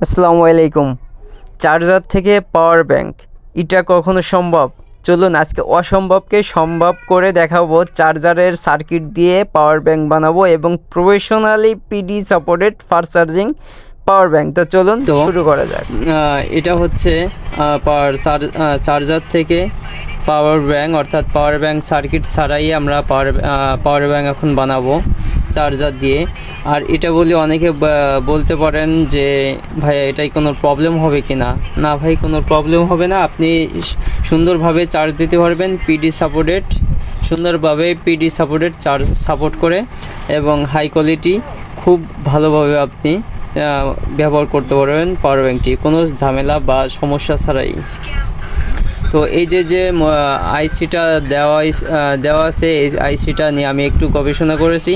আসসালামু আলাইকুম। চার্জার থেকে পাওয়ার ব্যাংক এটা কখনো সম্ভব? চলুন আজকে অসম্ভবকে সম্ভব করে দেখাবো চার্জারের সার্কিট দিয়ে পাওয়ার ব্যাংক বানাবো এবং professionally PD supported fast charging power bank. তো চলুন তো- শুরু করা যাক। এটা হচ্ছে পাওয়ার চার্জার থেকে পাওয়ার ব্যাংক অর্থাৎ পাওয়ার ব্যাংক সার্কিট ছাড়াই আমরা পাওয়ার পাওয়ার ব্যাংক এখন বানাবো। চার্জার দিয়ে। আর এটা বলে অনেকে বলতে পারেন যে, ভাইয়া, এটাই কোনো প্রবলেম হবে কি না না ভাই, কোনো প্রবলেম হবে না। আপনি সুন্দরভাবে চার্জ দিতে পারবেন পিডি সাপোর্টেড সুন্দরভাবে পিডি সাপোর্টেড চার্জ সাপোর্ট করে এবং হাই কোয়ালিটি খুব ভালোভাবে আপনি ব্যবহার করতে পারবেন পাওয়ার ব্যাঙ্কটি কোনো ঝামেলা বা সমস্যা ছাড়াই। তো এই যে যে আইসিটা দেওয়া দেওয়া আছে, এই আইসিটা নিয়ে আমি একটু গবেষণা করেছি।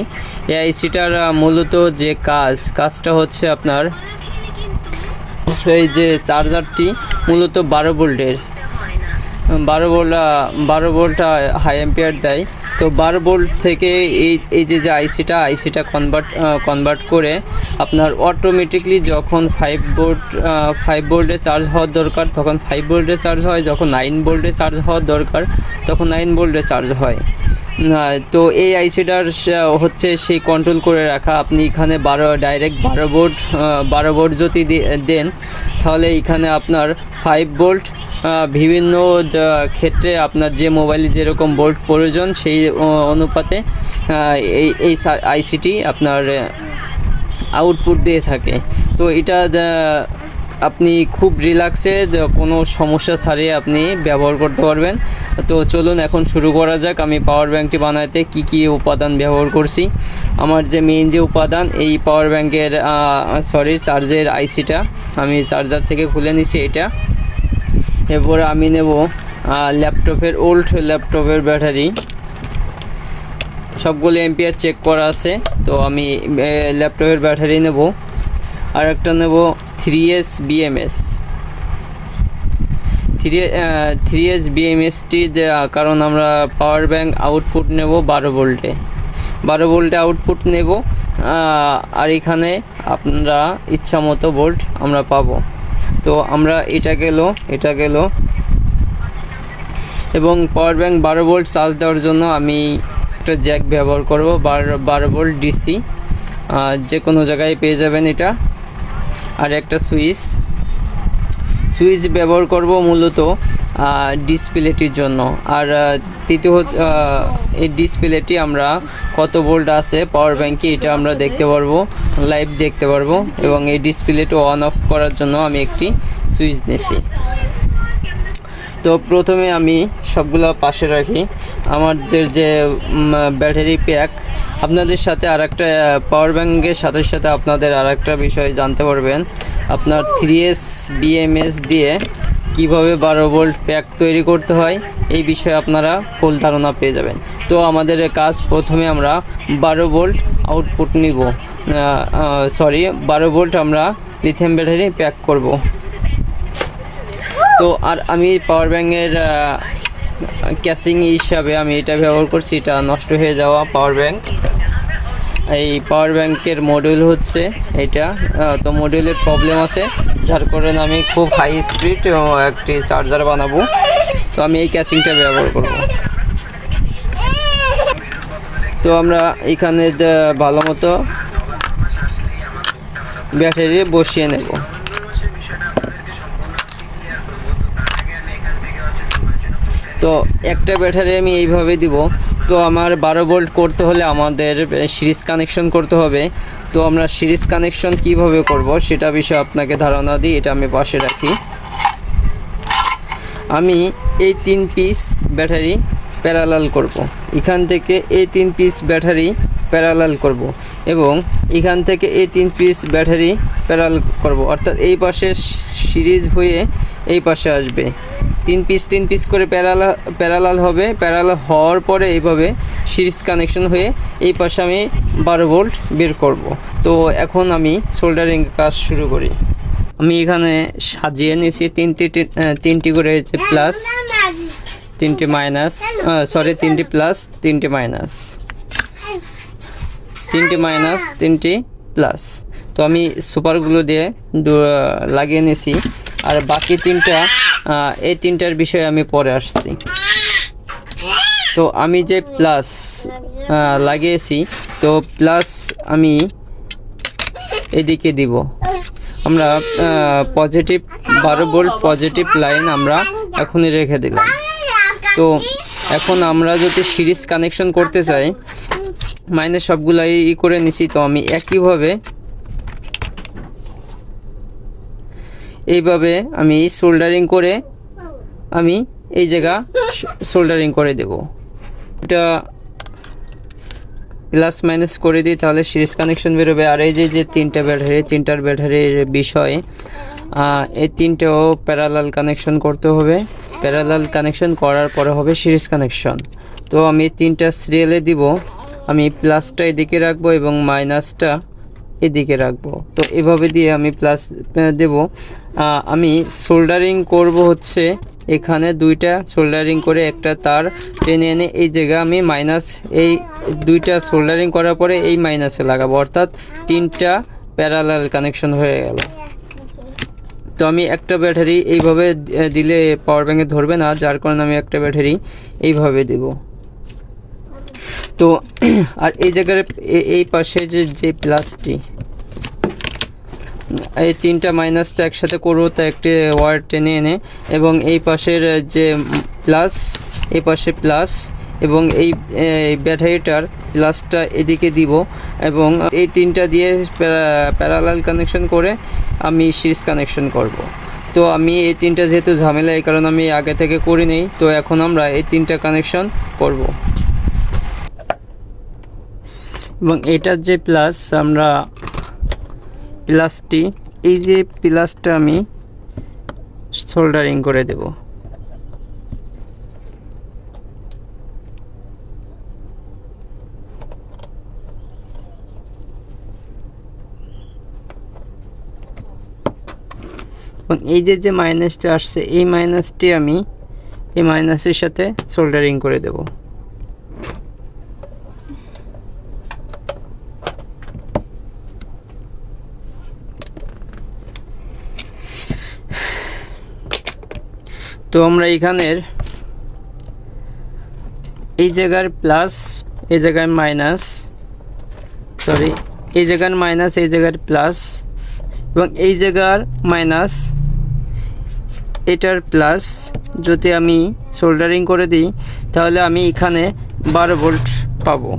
এই আইসিটার মূলত যে কাজ, কাজটা হচ্ছে আপনার এই যে চার্জারটি মূলত বারো ভোল্টের। বারো ভোল্ট বারো ভোল্ট হাই অ্যাম্পিয়ার দেয়। তো বারো ভোল্ট থেকে এই এই যে যে আইসিটা আইসিটা কনভার্ট কনভার্ট করে আপনার অটোমেটিকলি যখন ফাইভ ভোল্ট ফাইভ ভোল্টে চার্জ হওয়ার দরকার, তখন ফাইভ ভোল্টে চার্জ হয়, যখন নাইন ভোল্টে চার্জ হওয়ার দরকার, তখন নাইন ভোল্টে চার্জ হয়। তো এই আইসিটার হচ্ছে সেই কন্ট্রোল করে রাখা। আপনি এখানে বারো ডাইরেক্ট বারো ভোল্ট বারো ভোল্ট যদি দেন, তাহলে এখানে আপনার ফাইভ ভোল্ট বিভিন্ন ক্ষেত্রে আপনার যে মোবাইলে যেরকম ভোল্ট প্রয়োজন, সেই অনুপাতে এই এই আইসিটি আপনার আউটপুট দিয়ে থাকে। তো এটা আপনি খুব রিল্যাক্সে কোনো সমস্যা ছাড়িয়ে আপনি ব্যবহার করতে পারবেন। তো চলুন এখন শুরু করা যাক। আমি পাওয়ার ব্যাঙ্কটি বানাতে কি কি উপাদান ব্যবহার করছি। আমার যে মেইন যে উপাদান, এই পাওয়ার ব্যাঙ্কের সরি চার্জের আইসিটা আমি চার্জার থেকে খুলে নিছি এটা। এরপরে আমি নেব ল্যাপটপের ওল্ড ল্যাপটপের ব্যাটারি সবগুলো এম্পিয়ার চেক করা আছে। তো আমি ল্যাপটপের ব্যাটারি নেব। আর একটা নেব three S BMS three three S বিএমএসটি কারণ আমরা পাওয়ার ব্যাঙ্ক আউটপুট নেব বারো ভোল্টে। বারো ভোল্টে আউটপুট নেব আর এখানে আপনারা ইচ্ছা মতো ভোল্ট আমরা পাবো। তো আমরা এটা গেল এটা গেল। এবং পাওয়ার ব্যাঙ্ক বারো ভোল্ট চার্জ দেওয়ার জন্য আমি একটা জ্যাক ব্যবহার করব, বারো বারো ভোল্ট ডিসি। যে কোনো জায়গায় পেয়ে যাবেন এটা। আর একটা সুইচ। সুইচ ব্যবহার করব মূলত ডিসপ্লেটির জন্য। আর তৃতীয় হচ্ছে এই ডিসপ্লেটি আমরা কত ভোল্ট আছে, পাওয়ার ব্যাঙ্কে এটা আমরা দেখতে পারব, লাইভ দেখতে পারব। এবং এই ডিসপ্লেটি অন অফ করার জন্য আমি একটি সুইচ নিয়েছি। তো প্রথমে আমি সবগুলো পাশে রাখি। আমাদের যে ব্যাটারি প্যাক, আপনাদের সাথে আর একটা পাওয়ার ব্যাঙ্কের সাথে সাথে আপনাদের আর একটা বিষয় জানতে পারবেন। আপনার থ্রি এস বিএমএস দিয়ে কীভাবে বারো ভোল্ট প্যাক তৈরি করতে হয়, এই বিষয়ে আপনারা ফুল ধারণা পেয়ে যাবেন। তো আমাদের কাজ প্রথমে আমরা বারো ভোল্ট আউটপুট নিব। সরি বারো ভোল্ট আমরা লিথিয়াম ব্যাটারি প্যাক করব। তো আর আমি পাওয়ার ব্যাংকের ক্যাসিং হিসাবে আমি এটা ব্যবহার করছি, এটা নষ্ট হয়ে যাওয়া পাওয়ার ব্যাংক এই পাওয়ার ব্যাংকের মডিউল হচ্ছে এটা তো মডিউলের প্রবলেম আছে। যার কারণে আমি খুব হাই স্পিড একটি চার্জার বানাবো। তো আমি এই ক্যাসিংটা ব্যবহার করব। তো আমরা এখানে ভালো মতো ব্যাটারি বসিয়ে নেব। তো একটা ব্যাটারি আমি এইভাবে দিব। তো আমার বারো ভোল্ট করতে হলে আমাদের সিরিজ কানেকশন করতে হবে। তো আমরা সিরিজ কানেকশন কীভাবে করব সেটা বিষয়ে আপনাকে ধারণা দিই, এটা আমি পাশে রাখি। আমি এই তিন পিস ব্যাটারি প্যারালাল করব। এখান থেকে এই তিন পিস ব্যাটারি প্যারালাল করব এবং এখান থেকে এই তিন পিস ব্যাটারি প্যারাল করব। অর্থাৎ এই পাশে সিরিজ হয়ে এই পাশে আসবে। তিন পিস তিন পিস করে প্যারালাল প্যারালাল হবে। প্যারালাল হওয়ার পরে এইভাবে সিরিজ কানেকশন হয়ে এই পাশে আমি বারো ভোল্ট বের করব। তো এখন আমি সোল্ডারিং কাজ শুরু করি। আমি এখানে সাজিয়ে নিয়েছি তিনটি তিনটি করে হচ্ছে প্লাস তিনটি মাইনাস সরি তিনটি প্লাস তিনটি মাইনাস তিনটি মাইনাস তিনটি প্লাস তো আমি সুপারগুলো দিয়ে লাগিয়ে নিছি আর বাকি তিনটা এই তিনটার বিষয়ে আমি পরে আসছি। তো আমি যে প্লাস লাগিয়েছি, তো প্লাস আমি এদিকে দিব। আমরা পজিটিভ বারো ভোল্ট পজিটিভ লাইন আমরা এখনই রেখে দিলাম। তো এখন আমরা যদি সিরিজ কানেকশন করতে চাই মাইনাস সবগুলাই ই করে নিছি, তো আমি একইভাবে এইভাবে আমি সোল্ডারিং করে আমি এই জায়গা সোল্ডারিং করে দেব। এটা প্লাস মাইনাস করে দিই, তাহলে সিরিজ কানেকশন বেরোবে। আর এই যে যে তিনটা ব্যাটারি, তিনটার ব্যাটারির বিষয় এই তিনটেও প্যারালাল কানেকশন করতে হবে। প্যারালাল কানেকশন করার পরে হবে সিরিজ কানেকশন তো আমি তিনটা সিরিয়ালে দিব, আমি প্লাসটা এদিকে রাখব এবং মাইনাসটা এদিকে রাখব। তো এভাবে দিয়ে আমি প্লাস দেব। আমি সোল্ডারিং করব হচ্ছে এখানে দুইটা সোল্ডারিং করে একটা তার টেনে এনে এই জায়গা আমি মাইনাস এই দুইটা সোল্ডারিং করার পরে এই মাইনাসে লাগাবো। অর্থাৎ তিনটা প্যারালাল কানেকশন হয়ে গেল। তো আমি একটা ব্যাটারি এইভাবে দিলে পাওয়ার ব্যাঙ্কে ধরবে না, যার কারণে আমি একটা ব্যাটারি এইভাবে দেব। তো, আর এই জায়গার এই পাশে যে যে প্লাসটি এই তিনটা মাইনাসটা একসাথে করব, তা একটি ওয়ার টেনে এনে, এবং এই পাশের যে প্লাস এই পাশে প্লাস এবং এই ব্যাটারিটার প্লাসটা এদিকে দিব, এবং এই তিনটা দিয়ে প্যারালাল কানেকশন করে আমি সিরিজ কানেকশন করব। তো আমি এই তিনটা যেহেতু ঝামেলা, এই কারণে আমি আগে থেকে করি নেই, তো এখন আমরা এই তিনটা কানেকশন করব। এবং এটার যে প্লাস আমরা প্লাসটি, এই যে প্লাসটা আমি সোল্ডারিং করে দেব। এবং এই যে যে মাইনাসটা আসছে, এই মাইনাসটি আমি, এই মাইনাসের সাথে সোল্ডারিং করে দেব। তো আমরা এখানের এই জায়গার প্লাস এই জায়গায় মাইনাস সরি এই জায়গার মাইনাস এই জায়গার প্লাস এবং এই জায়গার মাইনাস এটার প্লাস যদি আমি সোল্ডারিং করে দিই, তাহলে আমি এখানে বারো ভোল্ট পাবো।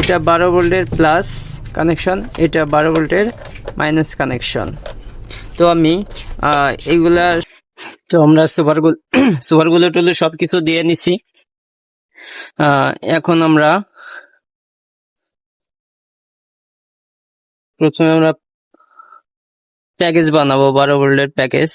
এটা বারো ভোল্টের প্লাস কানেকশন এটা বারো ভোল্টের মাইনাস কানেকশন তো আমি এইগুলা তো আমরা সুপারগুলো সুপারগুলো টুলো সব কিছু দিয়ে নিছি। এখন আমরা প্রথমে আমরা প্যাকেজ বানাবো, বারো ভোল্টের প্যাকেজ।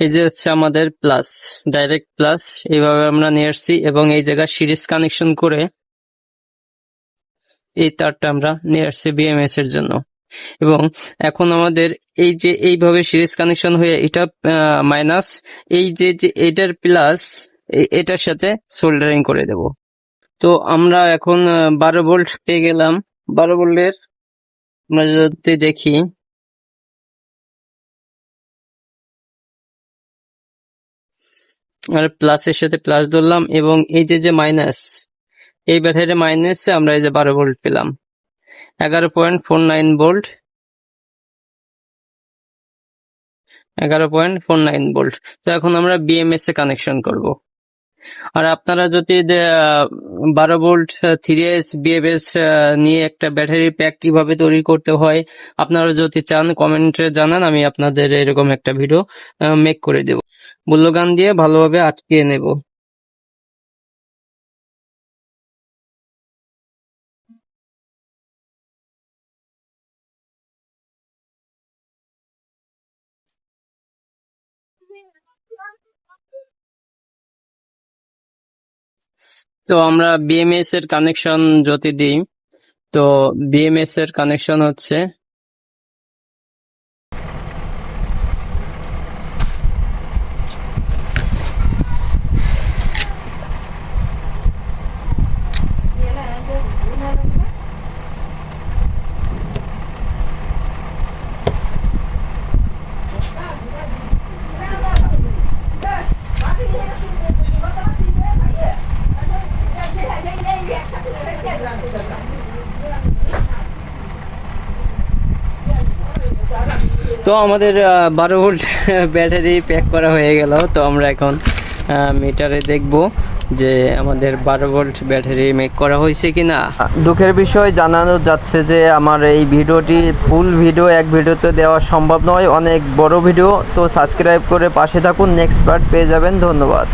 এই যে হচ্ছে আমাদের প্লাস, ডাইরেক্ট প্লাস, এইভাবে আমরা নিয়ে আসছি এবং এই জায়গায় সিরিজ কানেকশন করে এই তারটা আমরা নিয়ে আসছি বিএমএস এর জন্য। এবং এখন আমাদের এই যে এইভাবে সিরিজ কানেকশন হয়ে এটা মাইনাস এই যে যে এটার প্লাস এটার সাথে সোল্ডারিং করে দেব। তো আমরা এখন বারো ভোল্ট পেয়ে গেলাম। বারো ভোল্টের আমরা যদি দেখি, আর প্লাসের সাথে প্লাস ধরলাম এবং এই যে যে মাইনাস এই ব্যাটারি মাইনাসে আমরা এই যে বারো ভোল্ট পেলাম। এগারো পয়েন্ট ফোর নাইন ভোল্ট এগারো পয়েন্ট ফোর নাইন ভোল্ট। তো এখন আমরা বিএমএস এ কানেকশন করব। আর আপনারা যদি বারো ভোল্ট থ্রি এস বিএমএস নিয়ে একটা ব্যাটারি প্যাক কীভাবে তৈরি করতে হয়, আপনারা যদি চান, কমেন্টে জানান, আমি আপনাদের এরকম একটা ভিডিও মেক করে দেব। মূল্যগান দিয়ে ভালোভাবে আটকিয়ে নেব। তো আমরা বিএমএস এর কানেকশন যদি দিই তো বিএমএস এর কানেকশন হচ্ছে তো আমাদের বারো ভোল্ট ব্যাটারি প্যাক করা হয়ে গেল। তো আমরা এখন মিটারে দেখব যে আমাদের বারো ভোল্ট ব্যাটারি মেক করা হয়েছে কি না দুঃখের বিষয় জানানো যাচ্ছে যে আমার এই ভিডিওটি ফুল ভিডিও এক ভিডিওতে দেওয়া সম্ভব নয় অনেক বড় ভিডিও তো সাবস্ক্রাইব করে পাশে থাকুন নেক্সট পার্ট পেয়ে যাবেন। ধন্যবাদ।